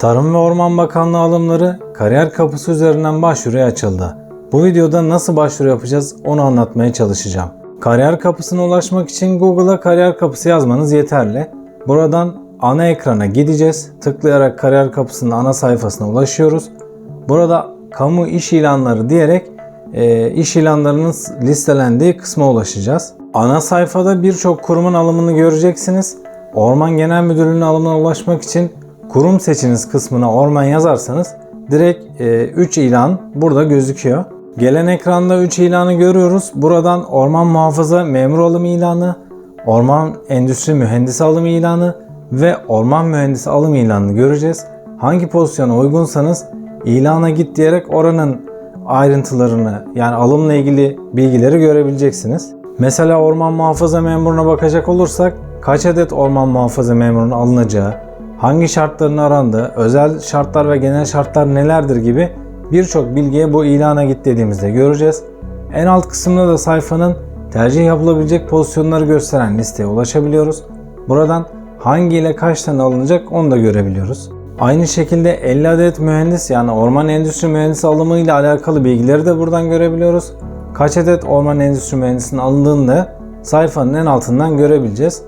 Tarım ve Orman Bakanlığı alımları kariyer kapısı üzerinden başvuruya açıldı. Bu videoda nasıl başvuru yapacağız onu anlatmaya çalışacağım. Kariyer kapısına ulaşmak için Google'a kariyer kapısı yazmanız yeterli. Buradan ana ekrana gideceğiz. Tıklayarak kariyer kapısının ana sayfasına ulaşıyoruz. Burada kamu iş ilanları diyerek e, iş ilanlarının listelendiği kısma ulaşacağız. Ana sayfada birçok kurumun alımını göreceksiniz. Orman Genel Müdürlüğü'nün alımına ulaşmak için kurum seçiniz kısmına orman yazarsanız direkt 3 ilan burada gözüküyor. Gelen ekranda 3 ilanı görüyoruz. Buradan orman muhafaza memur alım ilanı, orman endüstri mühendisi alım ilanı ve orman mühendisi alım ilanını göreceğiz. Hangi pozisyona uygunsanız ilana git diyerek oranın ayrıntılarını yani alımla ilgili bilgileri görebileceksiniz. Mesela orman muhafaza memuruna bakacak olursak kaç adet orman muhafaza memurunun alınacağı, hangi şartların arandığı, özel şartlar ve genel şartlar nelerdir gibi birçok bilgiye bu ilana git dediğimizde göreceğiz. En alt kısımda da sayfanın tercih yapılabilecek pozisyonları gösteren listeye ulaşabiliyoruz. Buradan hangi ile kaç tane alınacak onu da görebiliyoruz. Aynı şekilde 50 adet mühendis yani orman endüstri mühendisi alımı ile alakalı bilgileri de buradan görebiliyoruz. Kaç adet orman endüstri mühendisinin alındığını da sayfanın en altından görebileceğiz.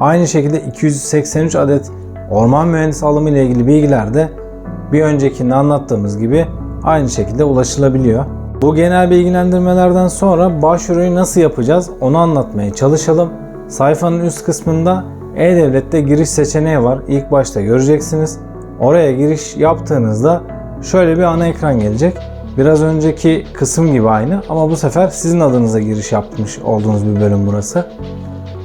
Aynı şekilde 283 adet orman mühendisi alımı ile ilgili bilgiler de bir öncekinde anlattığımız gibi aynı şekilde ulaşılabiliyor. Bu genel bilgilendirmelerden sonra başvuruyu nasıl yapacağız onu anlatmaya çalışalım. Sayfanın üst kısmında E-Devlet'te giriş seçeneği var. İlk başta göreceksiniz. Oraya giriş yaptığınızda şöyle bir ana ekran gelecek. Biraz önceki kısım gibi aynı ama bu sefer sizin adınıza giriş yapmış olduğunuz bir bölüm burası.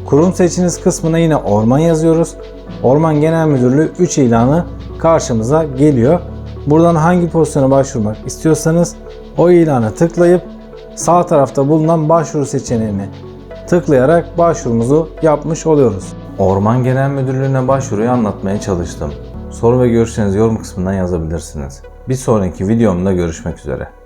Kurum seçiniz kısmına yine orman yazıyoruz. Orman Genel Müdürlüğü 3 ilanı karşımıza geliyor. Buradan hangi pozisyona başvurmak istiyorsanız o ilana tıklayıp sağ tarafta bulunan başvuru seçeneğini tıklayarak başvurumuzu yapmış oluyoruz. Orman Genel Müdürlüğü'ne başvuruyu anlatmaya çalıştım. Soru ve görüşlerinizi yorum kısmından yazabilirsiniz. Bir sonraki videomda görüşmek üzere.